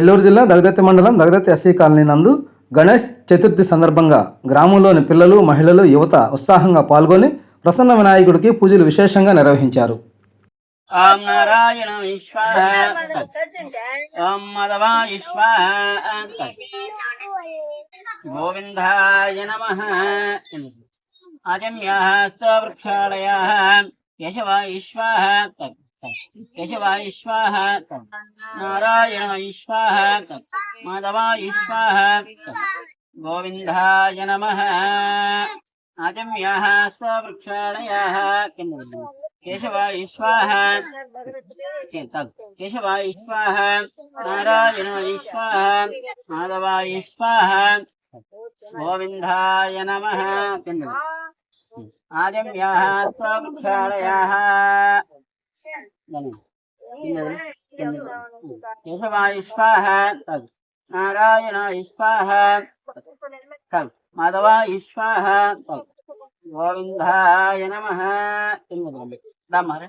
నెల్లూరు జిల్లా దగదత్తి మండలం Dagadarthi SC colony నందు గణేష్ చతుర్థి సందర్భంగా గ్రామంలోని పిల్లలు మహిళలు యువత ఉత్సాహంగా పాల్గొని ప్రసన్న వినాయకుడికి పూజలు విశేషంగా నిర్వహించారు. ఓం నారాయణ ఓం గోవిందాయ నమ. అజమ్యాస్త వృక్షాలయ. కేశవ ఈశ్వర కేశవ ఈశ్వర నారాయణ ఈశ్వర మాధవ ఈశ్వర గోవిందాయ నమ అజమ్యాः స్వవృక్షాలయాः కేశవాయ స్వాహ కేశవాయ స్వాహ నారాయణాయ స్వాహ మాధవాయ స్వాహ గోవిందాయ నమ ఆజమ్యాः స్వవృక్షాలయాः కేశవాయ స్వాహ నారాయణాయ స్వాహ మాధవాయ స్వాహ గోవిందాయ నమ దమ్మరే